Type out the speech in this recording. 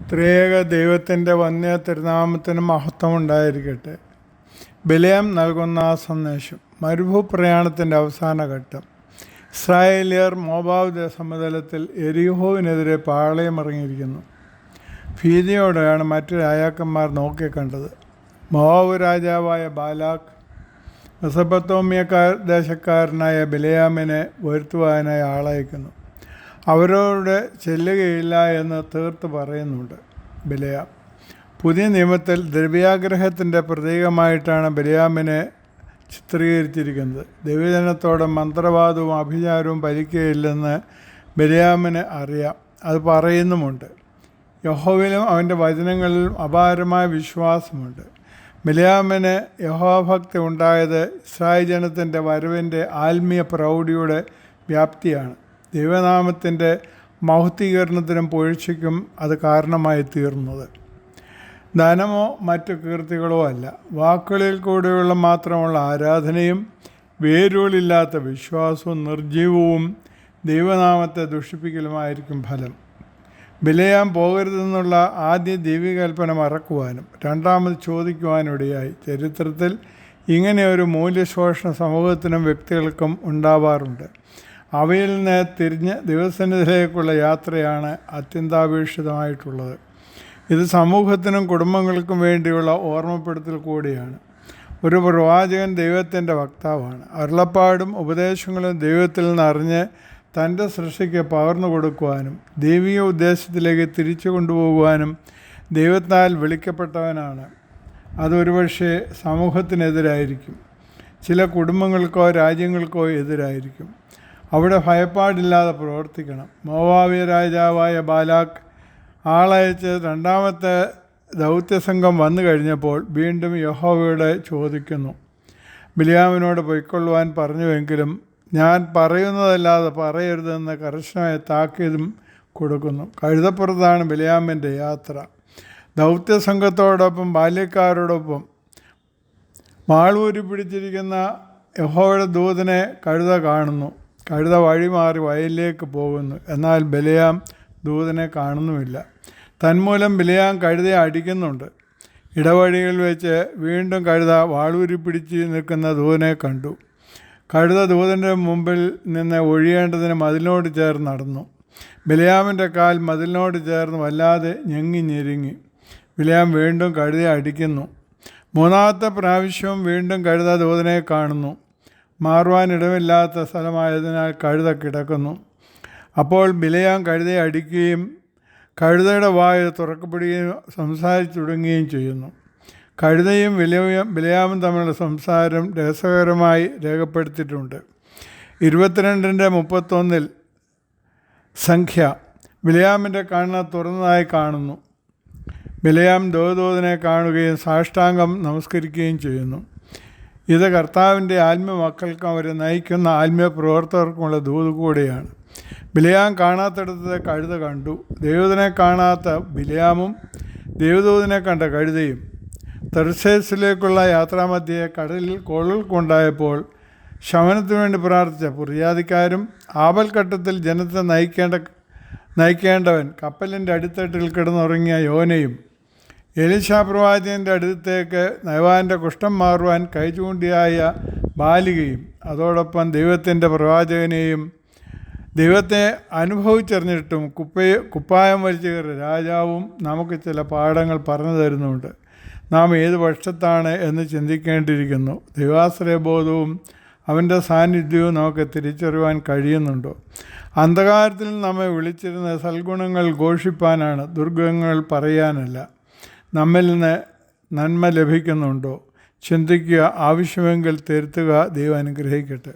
ത്രിയേക ദൈവത്തിന്റെ വന്യ തിരുനാമത്തിന് മഹത്വം ഉണ്ടായിരിക്കട്ടെ ബലയം നൽകുന്ന ആ സന്ദേശം മരുഭൂപ്രയാണത്തിന്റെ അവസാന ഘട്ടം. ഇസ്രായേലിയർ മോബാവ് സമതലത്തിൽ എരിഹോവിനെതിരെ പാളയമിറങ്ങിയിരിക്കുന്നു ഭീതിയോടെയാണ് മറ്റു രാജാക്കന്മാർ നോക്കിക്കണ്ടത് മോബാവ് രാജാവായ ബാലാഖ് മെസപ്പത്തോമിയക്കാർ ദേശക്കാരനായ ബിലയാമിനെ വരുത്തുവാനായി ആളയക്കുന്നു. അവരോട് ചെല്ലുകയില്ല എന്ന് തീർത്ത് പറയുന്നുണ്ട് ബിലയാം. പുതിയ നിയമത്തിൽ ദ്രവ്യാഗ്രഹത്തിന്റെ പ്രതീകമായിട്ടാണ് ബിലയാമിനെ ചിത്രീകരിച്ചിരിക്കുന്നത്. ദൈവജനത്തോടെ മന്ത്രവാദവും അഭിചാരവും ഭരിക്കുകയില്ലെന്ന് ബിലയാമിന് അറിയാം. അത് പറയുന്നുമുണ്ട്. യഹോവിലും അവന്റെ വചനങ്ങളിലും അപാരമായ വിശ്വാസമുണ്ട്. ബിലയാമിന് യഹോഭക്തി ഉണ്ടായത് ഇസ്രായേൽ ജനത്തിന്റെ വരവിന്റെ ആത്മീയ പ്രൗഢിയുടെ വ്യാപ്തിയാണ്. ദൈവനാമത്തിന്റെ മൗഹത്തീകരണത്തിനും പൊഴിച്ചയ്ക്കും അത് കാരണമായി തീർന്നത്. ധനമോ മറ്റു കീർത്തികളോ അല്ല. വാക്കുകളിൽ കൂടെയുള്ള മാത്രമുള്ള ആരാധനയും വേരുകളില്ലാത്ത വിശ്വാസവും നിർജീവവും ദൈവനാമത്തെ ദുഷിപ്പിക്കലുമായിരിക്കും ഫലം. വിലയാൻ പോകരുതെന്നുള്ള ആദ്യ ദൈവികൽപ്പന മറക്കുവാനും രണ്ടാമത് ചോദിക്കുവാനിടയായി ചരിത്രത്തിൽ ഇങ്ങനെ ഒരു മൂല്യശോഷണ സമൂഹത്തിനും വ്യക്തികൾക്കും ഉണ്ടാവാറുണ്ട്. അവയിൽ നിന്ന് തിരിഞ്ഞ് ദിവസനിധിയിലേക്കുള്ള യാത്രയാണ് അത്യന്താപേക്ഷിതമായിട്ടുള്ളത്. ഇത് സമൂഹത്തിനും കുടുംബങ്ങൾക്കും വേണ്ടിയുള്ള ഓർമ്മപ്പെടുത്തൽ കൂടിയാണ്. ഒരു പ്രവാചകൻ ദൈവത്തിന്റെ വക്താവാണ്. അരുളപ്പാടും ഉപദേശങ്ങളും ദൈവത്തിൽ നിന്ന് അറിഞ്ഞ് തന്റെ സൃഷ്ടിക്ക് പകർന്നു കൊടുക്കുവാനും ദൈവിക ഉദ്ദേശത്തിലേക്ക് തിരിച്ചു കൊണ്ടുപോകുവാനും ദൈവത്താൽ വിളിക്കപ്പെട്ടവനാണ്. അതൊരുപക്ഷെ സമൂഹത്തിനെതിരായിരിക്കും. ചില കുടുംബങ്ങൾക്കോ രാജ്യങ്ങൾക്കോ എതിരായിരിക്കും. അവിടെ പ്രവർത്തിക്കണം. മോവാവിയ രാജാവായ ബാലാക്ക് ആളയച്ച് രണ്ടാമത്തെ ദൗത്യസംഘം വന്നു കഴിഞ്ഞപ്പോൾ വീണ്ടും യഹോവയുടെ ചോദിക്കുന്നു. ബിലിയാമിനോട് പൊയ്ക്കൊള്ളുവാൻ പറഞ്ഞുവെങ്കിലും ഞാൻ പറയുന്നതല്ലാതെ പറയരുതെന്ന് കർശനമായ താക്കീതും കൊടുക്കുന്നു. കഴുതപ്പുറത്താണ് ബിലിയാമിന്റെ യാത്ര. ദൗത്യസംഘത്തോടൊപ്പം ബാല്യക്കാരോടൊപ്പം മാളൂരി പിടിച്ചിരിക്കുന്ന യഹോയുടെ ദൂതനെ കഴുത കാണുന്നു. കഴുത വഴിമാറി വയലിലേക്ക് പോകുന്നു. എന്നാൽ ബലയാം ദൂതനെ കാണുന്നുമില്ല. തന്മൂലം ബലയാം കഴുതയെ അടിക്കുന്നുണ്ട്. ഇടവഴികളിൽ വെച്ച് വീണ്ടും കഴുത വാളൂരി പിടിച്ച് നിൽക്കുന്ന ദൂതനെ കണ്ടു. കഴുത ദൂതന്റെ മുമ്പിൽ നിന്ന് ഒഴിയേണ്ടതിന് മതിലിനോട് ചേർന്ന് നടന്നു. ബിലയാമിന്റെ കാൽ മതിലിനോട് ചേർന്ന് വല്ലാതെ ഞെങ്ങി ഞെരുങ്ങി. ബലയാം വീണ്ടും കഴുതയെ അടിക്കുന്നു. മൂന്നാമത്തെ പ്രാവശ്യവും വീണ്ടും കഴുത ദൂതനെ കാണുന്നു. മാറുവാനിടമില്ലാത്ത സ്ഥലമായതിനാൽ കഴുത കിടക്കുന്നു. അപ്പോൾ ബിലയാം കഴുതയെ അടിക്കുകയും കഴുതയുടെ വായ തുറക്കപ്പെടുകയും സംസാരിച്ചു തുടങ്ങുകയും ചെയ്യുന്നു. കഴുതയും വിലയും ബിലയാമും തമ്മിലുള്ള സംസാരം രസകരമായി രേഖപ്പെടുത്തിയിട്ടുണ്ട്. ഇരുപത്തിരണ്ടിന്റെ മുപ്പത്തൊന്നിൽ സംഖ്യ ബിലയാമിന്റെ കണ്ണ് തുറന്നതായി കാണുന്നു. വിലയാം ദോദോദിനെ കാണുകയും സാഷ്ടാംഗം നമസ്കരിക്കുകയും ചെയ്യുന്നു. ഇത് കർത്താവിന്റെ ആത്മീയമാക്കൾക്കും അവരെ നയിക്കുന്ന ആത്മീയ പ്രവർത്തകർക്കുമുള്ള ദൂത് കൂടിയാണ്. ബിലയാം കാണാത്തടത്ത് കഴുത കണ്ടു. ദൈവത്തിനെ കാണാത്ത ബിലയാമും ദൈവദൂതനെ കണ്ട കഴുതയും തെർസേസിലേക്കുള്ള യാത്രാമധ്യയെ കടലിൽ കൊള്ളൽ കൊണ്ടായപ്പോൾ ശമനത്തിനു വേണ്ടി പ്രാർത്ഥിച്ച പുറിയാതിക്കാരും ആപൽഘട്ടത്തിൽ ജനത്തെ നയിക്കേണ്ട നയിക്കേണ്ടവൻ കപ്പലിന്റെ അടിത്തട്ടിൽ കിടന്നുറങ്ങിയ യോനയും എലിശാ പ്രവാചകന്റെ അടുത്തേക്ക് നയവാന്റെ കുഷ്ഠം മാറുവാൻ കൈചൂണ്ടിയായ ബാലികയും അതോടൊപ്പം ദൈവത്തിന്റെ പ്രവാചകനെയും ദൈവത്തെ അനുഭവിച്ചറിഞ്ഞിട്ടും കുപ്പയെ കുപ്പായം വലിച്ചു രാജാവും നമുക്ക് ചില പാഠങ്ങൾ പറഞ്ഞു തരുന്നുണ്ട് നാം ഏത് പക്ഷത്താണ് എന്ന് ചിന്തിക്കേണ്ടിയിരിക്കുന്നു. ദൈവാശ്രയബോധവും അവന്റെ സാന്നിധ്യവും നമുക്ക് തിരിച്ചറിയുവാൻ കഴിയുന്നുണ്ടോ? അന്ധകാരത്തിൽ നമ്മെ വിളിച്ചിരുന്ന സൽഗുണങ്ങൾ ഘോഷിപ്പാനാണ് ദുർഗങ്ങൾ പറയാനല്ല. നമ്മിൽ നിന്ന് നന്മ ലഭിക്കുന്നുണ്ടോ? ചിന്തിക്കുക ആവശ്യമെങ്കിൽ തിരുത്തുക ദൈവം അനുഗ്രഹിക്കട്ടെ.